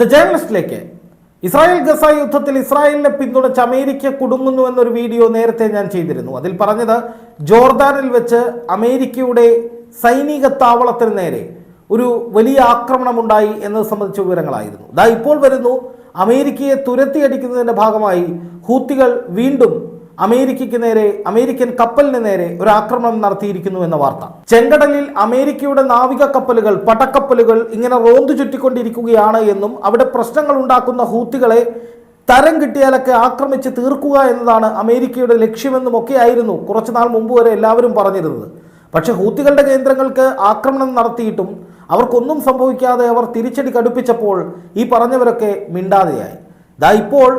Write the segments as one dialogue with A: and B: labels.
A: The ജേർണലിസ്റ്റിലേക്ക് Israel Gaza യുദ്ധത്തിൽ ഇസ്രായേലിനെ പിന്തുണച്ച് അമേരിക്ക കുടുങ്ങുന്നു എന്നൊരു വീഡിയോ നേരത്തെ ഞാൻ ചെയ്തിരുന്നു. അതിൽ പറഞ്ഞത് ജോർദാനിൽ വെച്ച് അമേരിക്കയുടെ സൈനിക താവളത്തിന് നേരെ ഒരു വലിയ ആക്രമണം ഉണ്ടായി എന്നത് സംബന്ധിച്ച വിവരങ്ങളായിരുന്നു. ദാ ഇപ്പോൾ വരുന്നു അമേരിക്കയെ തുരത്തിയടിക്കുന്നതിന്റെ ഭാഗമായി ഹൂത്തികൾ വീണ്ടും അമേരിക്കയ്ക്ക് നേരെ അമേരിക്കൻ കപ്പലിന് നേരെ ഒരു ആക്രമണം നടത്തിയിരിക്കുന്നു എന്ന വാർത്ത. ചെങ്കടലിൽ അമേരിക്കയുടെ നാവിക കപ്പലുകൾ പടക്കപ്പലുകൾ ഇങ്ങനെ റോന്തു ചുറ്റിക്കൊണ്ടിരിക്കുകയാണ് എന്നും അവിടെ പ്രശ്നങ്ങൾ ഉണ്ടാക്കുന്ന ഹൂത്തികളെ തരം കിട്ടിയാലൊക്കെ ആക്രമിച്ച് തീർക്കുക എന്നതാണ് അമേരിക്കയുടെ ലക്ഷ്യമെന്നും ഒക്കെ ആയിരുന്നു കുറച്ചു നാൾ മുമ്പ് വരെ എല്ലാവരും പറഞ്ഞിരുന്നത്. പക്ഷേ ഹൂത്തികളുടെ കേന്ദ്രങ്ങൾക്ക് ആക്രമണം നടത്തിയിട്ടും അവർക്കൊന്നും സംഭവിക്കാതെ അവർ തിരിച്ചടി കടുപ്പിച്ചപ്പോൾ ഈ പറഞ്ഞവരൊക്കെ മിണ്ടാതെയായി. ദാ ഇപ്പോൾ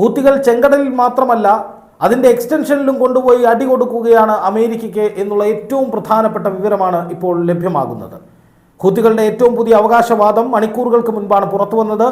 A: ഹൂത്തികൾ ചെങ്കടലിൽ മാത്രമല്ല അതിന്റെ എക്സ്റ്റൻഷനിലും കൊണ്ടുപോയി അടി കൊടുക്കുകയാണ് അമേരിക്കയ്ക്ക് എന്നുള്ള ഏറ്റവും പ്രധാനപ്പെട്ട വിവരമാണ് ഇപ്പോൾ ലഭ്യമാകുന്നത്. ഹൂത്തികളുടെ ഏറ്റവും പുതിയ അവകാശവാദം മണിക്കൂറുകൾക്ക് മുൻപാണ് പുറത്തു വന്നത്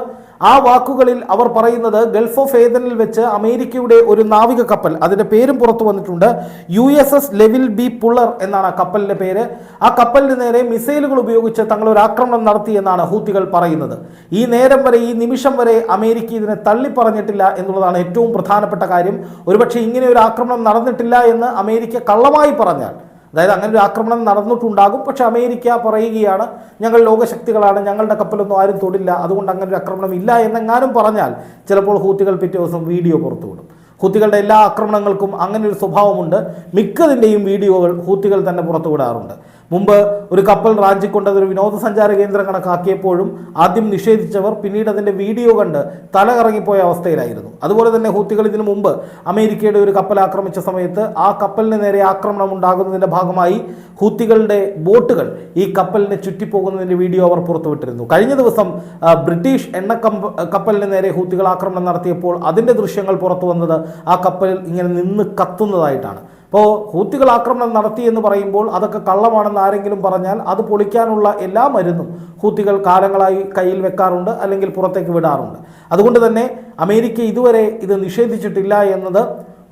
A: ആ വാക്കുകളിൽ അവർ പറയുന്നത് ഗൾഫ് ഓഫ് ഏതനിൽ വെച്ച് അമേരിക്കയുടെ ഒരു നാവിക കപ്പൽ അതിന്റെ പേരും പുറത്തു വന്നിട്ടുണ്ട്. U S S Lewis B Puller എന്നാണ് ആ കപ്പലിന്റെ പേര്. ആ കപ്പലിന് നേരെ മിസൈലുകൾ ഉപയോഗിച്ച് തങ്ങൾ ഒരു ആക്രമണം നടത്തി എന്നാണ് ഹൂത്തികൾ പറയുന്നത്. ഈ നേരം വരെ ഈ നിമിഷം വരെ അമേരിക്ക ഇതിനെ തള്ളിപ്പറഞ്ഞിട്ടില്ല എന്നുള്ളതാണ് ഏറ്റവും പ്രധാനപ്പെട്ട കാര്യം. ഒരുപക്ഷെ ഇങ്ങനെ ഒരു ആക്രമണം നടന്നിട്ടില്ല എന്ന് അമേരിക്ക കള്ളമായി പറഞ്ഞാൽ അതായത് അങ്ങനെ ഒരു ആക്രമണം നടന്നിട്ടുണ്ടാകും. പക്ഷെ അമേരിക്ക പറയുകയാണ് ഞങ്ങൾ ലോകശക്തികളാണ് ഞങ്ങളുടെ കപ്പലൊന്നും ആരും തൊടില്ല അതുകൊണ്ട് അങ്ങനെ ഒരു ആക്രമണം ഇല്ല എന്നെങ്ങാനും പറഞ്ഞാൽ ചിലപ്പോൾ ഹൂത്തികൾ പിറ്റേ ദിവസം വീഡിയോ പുറത്തുവിടും ഹൂത്തികളുടെ എല്ലാ ആക്രമണങ്ങൾക്കും അങ്ങനെ ഒരു സ്വഭാവമുണ്ട്. മിക്കതിന്റെയും വീഡിയോകൾ ഹൂത്തികൾ തന്നെ പുറത്തുവിടാറുണ്ട് മുമ്പ് ഒരു കപ്പൽ റാഞ്ചി റാഞ്ചിക്കൊണ്ടത് ഒരു വിനോദസഞ്ചാര കേന്ദ്രം കണക്കാക്കിയപ്പോഴും ആദ്യം നിഷേധിച്ചവർ പിന്നീട് അതിന്റെ വീഡിയോ കണ്ട് തല കറങ്ങിപ്പോയ അവസ്ഥയിലായിരുന്നു. അതുപോലെ തന്നെ ഹൂത്തികൾ ഇതിനു മുമ്പ് അമേരിക്കയുടെ ഒരു കപ്പൽ ആക്രമിച്ച സമയത്ത് ആ കപ്പലിന് നേരെ ആക്രമണം ഉണ്ടാകുന്നതിന്റെ ഭാഗമായി ഹൂത്തികളുടെ ബോട്ടുകൾ ഈ കപ്പലിനെ ചുറ്റിപ്പോകുന്നതിന്റെ വീഡിയോ അവർ പുറത്തുവിട്ടിരുന്നു. കഴിഞ്ഞ ദിവസം ബ്രിട്ടീഷ് എണ്ണ കപ്പലിന് നേരെ ഹൂത്തികൾ ആക്രമണം നടത്തിയപ്പോൾ അതിന്റെ ദൃശ്യങ്ങൾ പുറത്തു വന്നത് ആ കപ്പലിൽ ഇങ്ങനെ നിന്ന് കത്തുന്നതായിട്ടാണ്. അപ്പോൾ ഹൂത്തികൾ ആക്രമണം നടത്തി എന്ന് പറയുമ്പോൾ അതൊക്കെ കള്ളമാണെന്ന് ആരെങ്കിലും പറഞ്ഞാൽ അത് പൊളിക്കാനുള്ള എല്ലാ മരുന്നും ഹൂത്തികൾ കാലങ്ങളായി കയ്യിൽ വെക്കാറുണ്ട് അല്ലെങ്കിൽ പുറത്തേക്ക് വിടാറുണ്ട്. അതുകൊണ്ട് തന്നെ അമേരിക്ക ഇതുവരെ ഇത് നിഷേധിച്ചിട്ടില്ല എന്നത്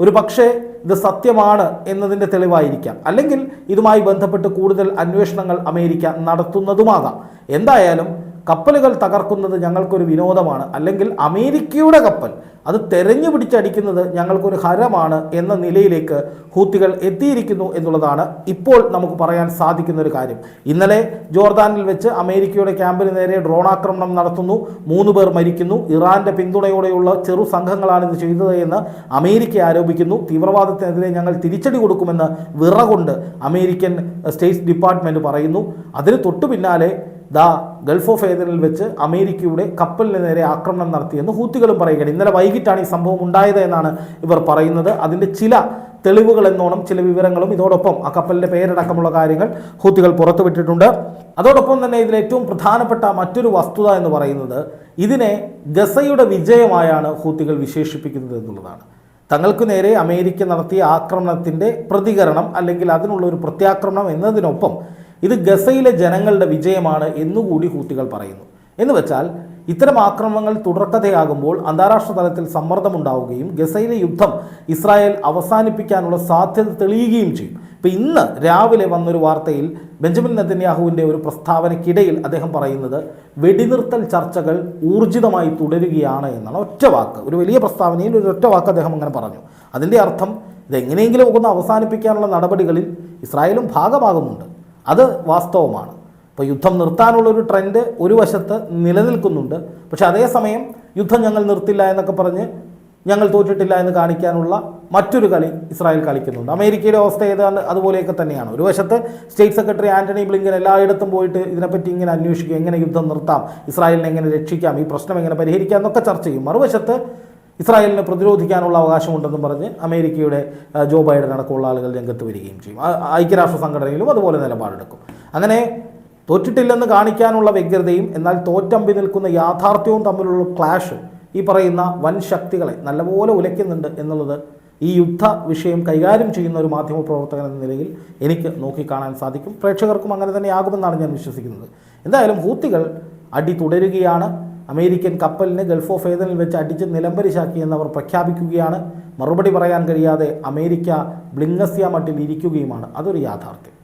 A: ഒരു പക്ഷേ ഇത് സത്യമാണ് എന്നതിന്റെ തെളിവായിരിക്കാം. അല്ലെങ്കിൽ ഇതുമായി ബന്ധപ്പെട്ട് കൂടുതൽ അന്വേഷണങ്ങൾ അമേരിക്ക നടത്തുന്നതുമാകാം. എന്തായാലും കപ്പലുകൾ തകർക്കുന്നത് ഞങ്ങൾക്കൊരു വിനോദമാണ്. അല്ലെങ്കിൽ അമേരിക്കയുടെ കപ്പൽ അത് തെരഞ്ഞു പിടിച്ചടിക്കുന്നത് ഞങ്ങൾക്കൊരു ഹരമാണ് എന്ന നിലയിലേക്ക് ഹൂത്തികൾ എത്തിയിരിക്കുന്നു എന്നുള്ളതാണ് ഇപ്പോൾ നമുക്ക് പറയാൻ സാധിക്കുന്ന ഒരു കാര്യം. ഇന്നലെ ജോർദാനിൽ വെച്ച് അമേരിക്കയുടെ ക്യാമ്പിന് നേരെ ഡ്രോൺ ആക്രമണം നടത്തുന്നു. മൂന്ന് പേർ മരിക്കുന്നു. ഇറാന്റെ പിന്തുണയോടെയുള്ള ചെറു സംഘങ്ങളാണ് ഇത് ചെയ്തത് എന്ന് അമേരിക്ക ആരോപിക്കുന്നു. തീവ്രവാദത്തിനെതിരെ ഞങ്ങൾ തിരിച്ചടി കൊടുക്കുമെന്ന് വിറകൊണ്ട് അമേരിക്കൻ സ്റ്റേറ്റ് ഡിപ്പാർട്ട്മെന്റ് പറയുന്നു. അതിന് തൊട്ടു പിന്നാലെ ദാ ഗൾഫ് ഓഫ് ഏതനിൽ വെച്ച് അമേരിക്കയുടെ കപ്പലിന് നേരെ ആക്രമണം നടത്തിയെന്ന് ഹൂത്തികളും പറയുകയാണ്. ഇന്നലെ വൈകിട്ടാണ് ഈ സംഭവം ഉണ്ടായത് എന്നാണ് ഇവർ പറയുന്നത്. അതിന്റെ ചില തെളിവുകൾ എന്നോണം ചില വിവരങ്ങളും ഇതോടൊപ്പം ആ കപ്പലിന്റെ പേരടക്കമുള്ള കാര്യങ്ങൾ ഹൂത്തികൾ പുറത്തുവിട്ടിട്ടുണ്ട്. അതോടൊപ്പം തന്നെ ഇതിൽ ഏറ്റവും പ്രധാനപ്പെട്ട മറ്റൊരു വസ്തുത എന്ന് പറയുന്നത് ഇതിനെ ഗസയുടെ വിജയമായാണ് ഹൂത്തികൾ വിശേഷിപ്പിക്കുന്നത് എന്നുള്ളതാണ്. തങ്ങൾക്ക് നേരെ അമേരിക്ക നടത്തിയ ആക്രമണത്തിന്റെ പ്രതികരണം അല്ലെങ്കിൽ അതിനുള്ള ഒരു പ്രത്യാക്രമണം എന്നതിനൊപ്പം ഇത് ഗസയിലെ ജനങ്ങളുടെ വിജയമാണ് എന്നുകൂടി ഹൂത്തികൾ പറയുന്നു. എന്ന് വെച്ചാൽ ഇത്തരം ആക്രമണങ്ങൾ തുടർക്കഥയാകുമ്പോൾ അന്താരാഷ്ട്ര തലത്തിൽ സമ്മർദ്ദമുണ്ടാവുകയും ഗസയിലെ യുദ്ധം ഇസ്രായേൽ അവസാനിപ്പിക്കാനുള്ള സാധ്യത തെളിയുകയും ചെയ്യും. ഇപ്പം ഇന്ന് രാവിലെ വന്നൊരു വാർത്തയിൽ ബെഞ്ചമിൻ നെതന്യാഹുവിന്റെ ഒരു പ്രസ്താവനയ്ക്കിടയിൽ അദ്ദേഹം പറയുന്നത് വെടിനിർത്തൽ ചർച്ചകൾ ഊർജിതമായി തുടരുകയാണ് എന്നാണ് ഒറ്റ വാക്ക്. ഒരു വലിയ പ്രസ്താവനയിൽ ഒരു ഒറ്റ വാക്ക് അദ്ദേഹം അങ്ങനെ പറഞ്ഞു. അതിന്റെ അർത്ഥം ഇതെങ്ങനെയെങ്കിലും ഒന്ന് അവസാനിപ്പിക്കാനുള്ള നടപടികളിൽ ഇസ്രായേലും ഭാഗമാകുന്നുണ്ട്. അത് വാസ്തവമാണ്. ഇപ്പോൾ യുദ്ധം നിർത്താനുള്ള ഒരു ട്രെൻഡ് ഒരു വശത്ത് നിലനിൽക്കുന്നുണ്ട്. പക്ഷെ അതേസമയം യുദ്ധം ഞങ്ങൾ നിർത്തില്ല എന്നൊക്കെ പറഞ്ഞ് ഞങ്ങൾ തോറ്റിട്ടില്ല എന്ന് കാണിക്കാനുള്ള മറ്റൊരു കളി ഇസ്രായേൽ കളിക്കുന്നുണ്ട്. അമേരിക്കയുടെ അവസ്ഥ ഏതാണ്ട് അതുപോലെയൊക്കെ തന്നെയാണ്. ഒരു വശത്ത് സ്റ്റേറ്റ് സെക്രട്ടറി ആന്റണി ബ്ലിങ്കൻ എല്ലായിടത്തും പോയിട്ട് ഇതിനെപ്പറ്റി ഇങ്ങനെ അന്വേഷിക്കും എങ്ങനെ യുദ്ധം നിർത്താം ഇസ്രായേലിനെ എങ്ങനെ രക്ഷിക്കാം ഈ പ്രശ്നം എങ്ങനെ പരിഹരിക്കാം എന്നൊക്കെ ചർച്ച ചെയ്യും. മറുവശത്ത് ഇസ്രായേലിനെ പ്രതിരോധിക്കാനുള്ള അവകാശമുണ്ടെന്നും പറഞ്ഞ് അമേരിക്കയുടെ ജോ ബൈഡൻ അടക്കമുള്ള ആളുകൾ രംഗത്ത് വരികയും ചെയ്യും. ഐക്യരാഷ്ട്ര സംഘടനയിലും അതുപോലെ നിലപാടെടുക്കും. അങ്ങനെ തോറ്റിട്ടില്ലെന്ന് കാണിക്കാനുള്ള വ്യഗ്രതയും എന്നാൽ തോറ്റമ്പി നിൽക്കുന്ന യാഥാർത്ഥ്യവും തമ്മിലുള്ള ക്ലാഷ് ഈ പറയുന്ന വൻ ശക്തികളെ നല്ലപോലെ ഉലയ്ക്കുന്നുണ്ട് എന്നുള്ളത് ഈ യുദ്ധ വിഷയം കൈകാര്യം ചെയ്യുന്ന ഒരു മാധ്യമ പ്രവർത്തകൻ എന്ന നിലയിൽ എനിക്ക് നോക്കിക്കാണാൻ സാധിക്കും. പ്രേക്ഷകർക്കും അങ്ങനെ തന്നെയാകുമെന്നാണ് ഞാൻ വിശ്വസിക്കുന്നത്. എന്തായാലും ഹൂത്തികൾ അടി തുടരുകയാണ്. അമേരിക്കൻ കപ്പലിനെ ഗൾഫ് ഓഫ് ഏതനിൽ വെച്ച് അടിച്ച് നിലംപരിശാക്കി അവർ പ്രഖ്യാപിക്കുകയാണ്. മറുപടി പറയാൻ കഴിയാതെ അമേരിക്ക ബ്ലിംഗസ്യ മട്ടിൽ ഇരിക്കുകയുമാണ്. അതൊരു യാഥാർത്ഥ്യം.